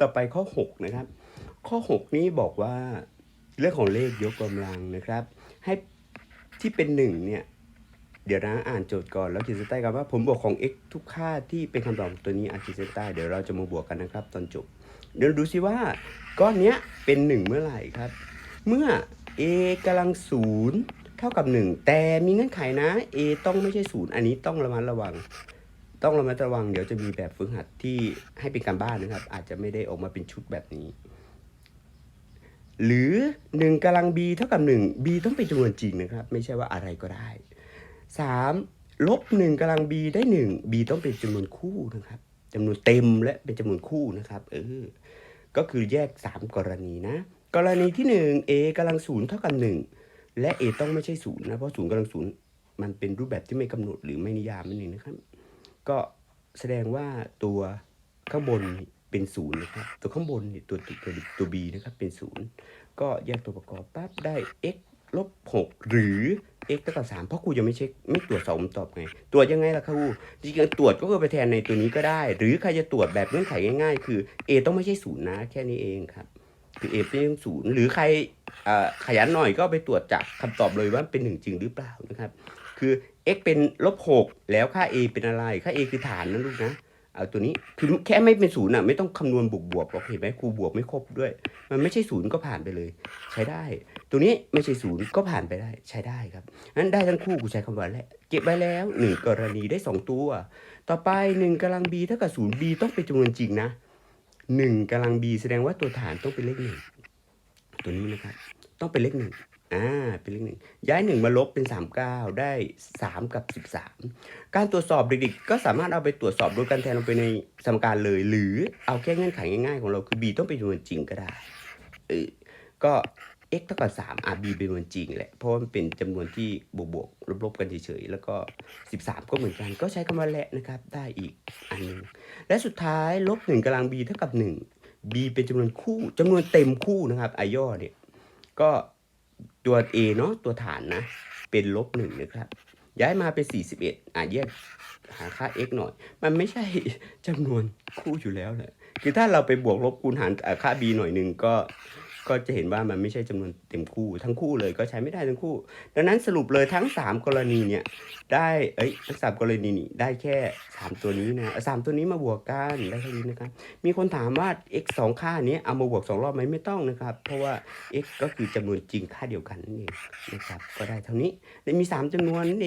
ต่อไปข้อ 6 นะครับ ข้อ 6 นี้บอกว่าเรื่องของเลขยกกำลังนะครับ ให้ที่เป็น1เนี่ย เดี๋ยวนะอ่านโจทย์ก่อนแล้วขีดเส้นใต้กันว่าผลบวกของ x ทุกค่าที่เป็นคำตอบตัวนี้อ่านขีดเส้นใต้เดี๋ยวเราจะมาบวกกันนะครับ ตอนจบ เดี๋ยวดูซิว่าก้อนเนี้ยเป็น1เมื่อไหร่ครับ เมื่อ a กำลังศูนย์เท่ากับ 1 แต่มีเงื่อนไขนะ a ต้องไม่ใช่ศูนย์อันนี้ต้องระมัดระวัง ต้องระมัดระวังเดี๋ยวจะมีแบบฝึกหัดที่ให้เป็นการบ้านนะครับ อาจจะไม่ได้ออกมาเป็นชุดแบบนี้ หรือ 1กำลัง b เท่ากับ 1 b ต้องเป็นจำนวนจริงนะครับ ไม่ใช่ว่าอะไรก็ได้ 3. ลบ1กำลัง b ได้ 1 b ต้องเป็นจำนวนคู่นะครับจำนวนเต็มและเป็นจำนวนคู่นะครับเออก็คือแยก 3 กรณีนะ กรณีที่ 1 a กำลังศูนย์เท่ากับ 1 และ a ต้องไม่ใช่ศูนย์นะเพราะศูนย์กำลังศูนย์มันเป็นรูปแบบที่ไม่กำหนดหรือไม่นิยามนั่นเองนะครับ ก็แสดงว่าตัวข้างบนเป็นศูนย์นะครับ ตัวข้างบนเนี่ยตัวตัวตัว b นะครับเป็นศูนย์ก็แยกตัวประกอบปั๊บได้ x ลบ6หรือ x เท่ากับ3เพราะครูยังไม่เช็คไม่ตรวจสอบคำตอบไง ตรวจยังไงล่ะครูจริงๆตรวจก็คือไปแทนในตัวนี้ก็ได้ หรือใครจะตรวจแบบเงื่อนไขง่ายๆ คือ a ต้องไม่ใช่ศูนย์นะ แค่นี้เองครับ คือ a เป็นศูนย์หรือใครขยันหน่อยก็ไปตรวจจากคำตอบเลยว่าเป็นหนึ่งจริงหรือเปล่านะครับ คือ x เป็นลบ6แล้วค่า a เป็นอะไร ค่า a คือฐานนะลูกนะ เอาตัวนี้ คือแค่ไม่เป็นศูนย์อะ ไม่ต้องคำนวณบวกบวกๆหรอเห็นไหมครูบวกไม่ครบด้วย มันไม่ใช่ศูนย์ก็ผ่านไปเลย ใช้ได้ ตัวนี้ไม่ใช่ศูนย์ก็ผ่านไปได้ใช้ได้ครับนั้นได้ทั้งคู่กูใช้คำว่าและเก็บไว้แล้วหนึ่งกรณีได้สองตัว ต่อไปหนึ่งกำลัง b เท่ากับศูนย์ b ต้องเป็นจำนวนจริงนะหนึ่งกำลัง b แสดงว่าตัวฐานต้องเป็นเลขหนึ่งตัวนี้นะครับ ต้องเป็นเลขหนึ่งอ่าเป็นเลขหนึ่งย้ายหนึ่งมาลบเป็นสามเก้าได้สามกับสิบสามการตรวจสอบเด็กๆก็สามารถเอาไปตรวจสอบโดยการแทนลงไปในสมการเลย หรือเอาแค่เงื่อนไขง่ายๆของเราคือ b ต้องเป็นจำนวนจริงก็ได้เออก็ x เท่ากับ3 r b เป็นจำนวนจริงแหละเพราะว่ามันเป็นจำนวนที่บวกบวกลบลบๆกันเฉยๆแล้วก็ 13 ก็เหมือนกัน ก็ใช้คำว่าและนะครับได้อีกอันหนึงและสุดท้ายลบ1กำลัง b เท่ากับ 1 b เป็นจำนวนคู่จำนวนเต็มคู่นะครับอาย่อเนี่ย ก็ตัว a เนาะตัวฐานนะ เป็นลบหนึ่งนะครับ ย้ายมาเป็น 41 อะแยกหาค่า x หน่อย มันไม่ใช่จำนวนคู่อยู่แล้วแหละคือถ้าเราไปบวกลบคูณหารค่า b หน่อยหนึ่งก็ ก็จะเห็นว่ามันไม่ใช่จำนวนเต็มคู่ ทั้งคู่เลยก็ใช้ไม่ได้ทั้งคู่ ดังนั้นสรุปเลยทั้ง 3 กรณีเนี่ยได้เอ้ยทั้งสามกรณีนี่ได้แค่ 3 ตัวนี้นะสามตัวนี้มาบวกกันได้แค่านี้นะครับมีคนถามว่า x สองค่านี้เอามาบวกสองรอบไหมไม่ต้องนะครับ เพราะว่า x ก็คือจำนวนจริงค่าเดียวกันนั่นเองนะครับก็ได้เท่านี้และมี 3จำนวนนั่นเอง